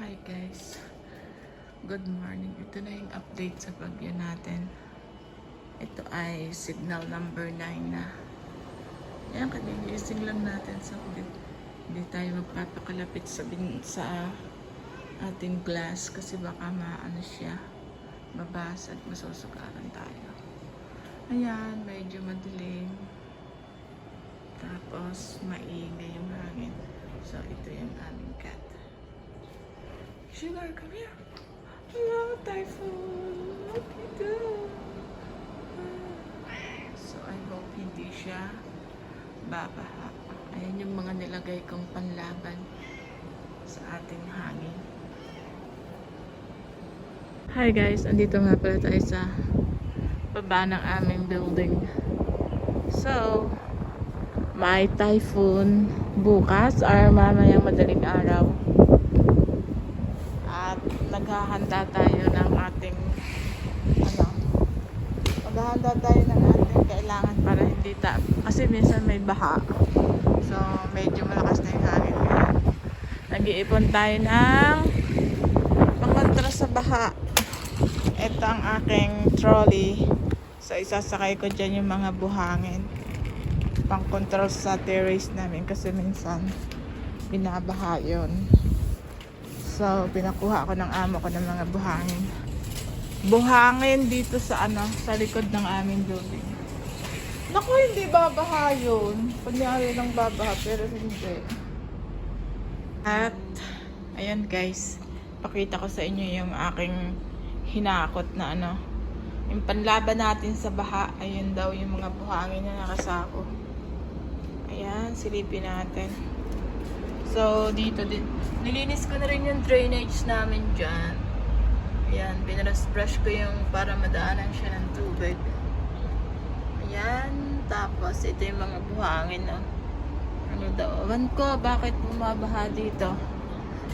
Hi guys. Good morning. Ito na yung update sa bagyo natin. Ito ay signal number 9 na. Yan, kanilising lang natin sa hindi, hindi tayo magpapakalapit sa, bin, sa ating glass kasi baka maano siya mabasag, masusukaran tayo. Ayan, medyo madilim. Tapos, maingay yung hangin. So, ito yung aming cat. Sugar, come here. Hello, Typhoon. What you do? So, I hope hindi siya babaha. Ayan yung mga nilagay kong panlaban sa ating hangin. Hi guys, andito nga pala tayo sa baba ng aming building. So, may typhoon bukas or mamayang madaling araw. At naghahanda tayo ng ating ano, maghahanda tayo ng ating kailangan para hindi ta kasi minsan may baha. So, medyo malakas na yung hangin ngayon. Nag-iipon tayo ng pangontra sa baha. Ito ang aking trolley. So, isasakay ko dyan yung mga buhangin. Pang control sa terrace namin kasi minsan binabaha yun. So, pinakuha ko ng amo ko ng mga buhangin. Buhangin dito sa ano, sa likod ng aming building. Naku, hindi babaha yun. Kunyari lang babaha, pero hindi. At, ayan guys, pakita ko sa inyo yung aking hinakot na ano. Yung panlaban natin sa baha, ayun daw yung mga buhangin na nakasako. Ayan, silipin natin. So, dito din. Nilinis ko na rin yung drainage namin dyan. Ayan, binrush ko yung para madaanan siya ng tubig. Ayan, tapos ito yung mga buhangin. No? Ano daw, ewan ko bakit bumabaha dito.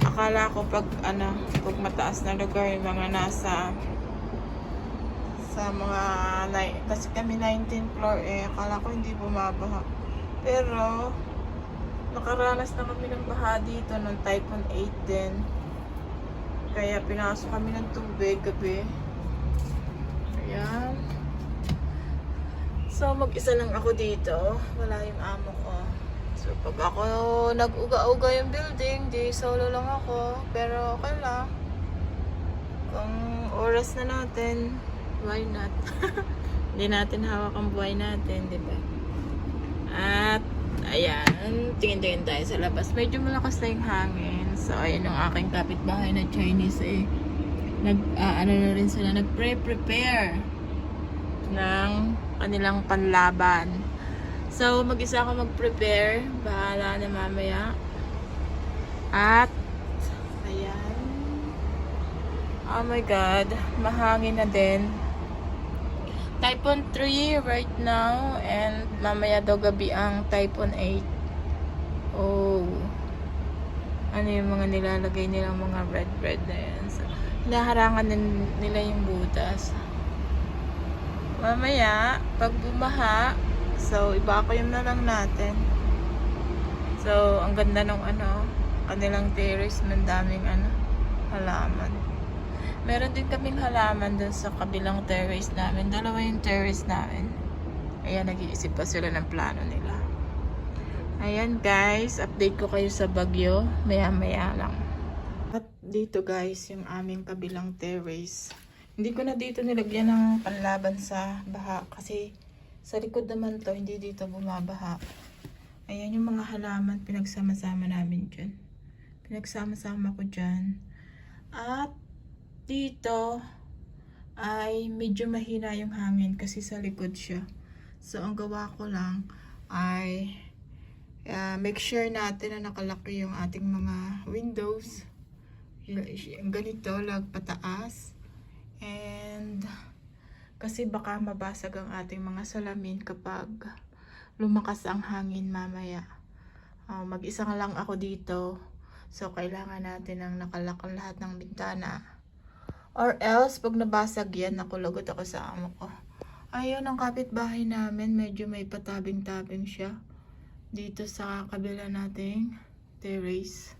Akala ko pag ano, pag mataas na lugar yung mga nasa sa mga kasi kami 19th floor eh akala ko hindi bumabaha pero nakaranas na kami ng baha dito ng typhoon 8 din. Kaya pinasok kami ng tubig gabi. Ayan. So mag isa lang ako dito. Wala yung amo ko. So pag ako nag-uga-uga yung building di solo lang ako. Pero okay lang. Kung oras na natin why not? Hindi natin hawak ang buhay natin di ba? At ayan tingin-tingin tayo sa labas. Medyo malakas na yung hangin. So ayan yung aking kapitbahay na Chinese eh. Nag ah, ano na rin sila nag pre-prepare ng kanilang panlaban. So mag-isa ako mag-prepare. Bahala na mamaya. At ayan. Oh my god mahangin na din. Typhoon 3 right now. And mamaya daw gabi ang Typhoon 8. Oh. Ano yung mga nilalagay nilang mga red bread na yan. So, hinaharangan nila yung butas. Mamaya, pag bumaha, so i-vacuum na lang natin. So, ang ganda ng ano, kanilang terrace, ng daming ano, halaman. Meron din kaming halaman dun sa kabilang terrace namin. Dalawa yung terrace namin. Ayan, nag-iisip pa sila ng plano nila. Ayan guys, update ko kayo sa bagyo. Maya maya lang. At dito guys, yung aming kabilang terrace. Hindi ko na dito nilagyan ng panlaban sa baha kasi sa likod naman to, hindi dito bumabaha. Ayan yung mga halaman pinagsama-sama namin dyan. Pinagsama-sama ko dyan. At dito ay medyo mahina yung hangin kasi sa likod siya. So, ang gawa ko lang ay make sure natin na nakalaki yung ating mga windows. Ganito, lag pataas. And kasi baka mabasag ang ating mga salamin kapag lumakas ang hangin mamaya. Uh, mag-isa lang ako dito. So, kailangan natin ang nakalak ang lahat ng bintana. Or else, pag nabasag yan, nakulagot ako sa amo ko. Ayun, ang kapitbahay namin, medyo may patabing-tabing siya. Dito sa kabila nating terrace.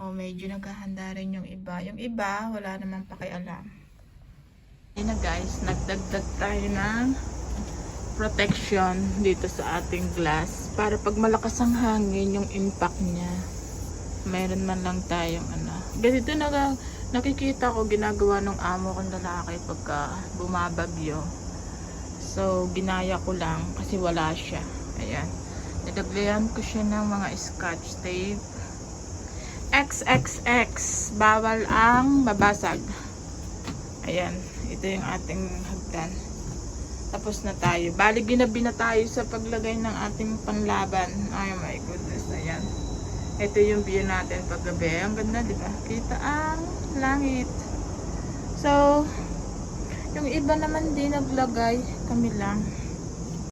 o medyo naghahanda rin yung iba. Yung iba, wala namang pakialam. Yun na guys, nagdagdag tayo ng protection dito sa ating glass para pag malakas ang hangin yung impact niya meron man lang tayong ano ganito na nakikita ko ginagawa ng amo kong lalaki pagka bumabagyo so ginaya ko lang kasi wala siya ayan nilaglayan ko siya ng mga scotch tape XXX bawal ang mabasag ayan ito yung ating hagdan tapos na tayo. Bali, ginabi na tayo sa paglagay ng ating panlaban. Ay, my goodness. Ayan. Ito yung view natin paggabi. Ang ganda, di ba? Kita ang langit. So, yung iba naman din naglagay. Kami lang.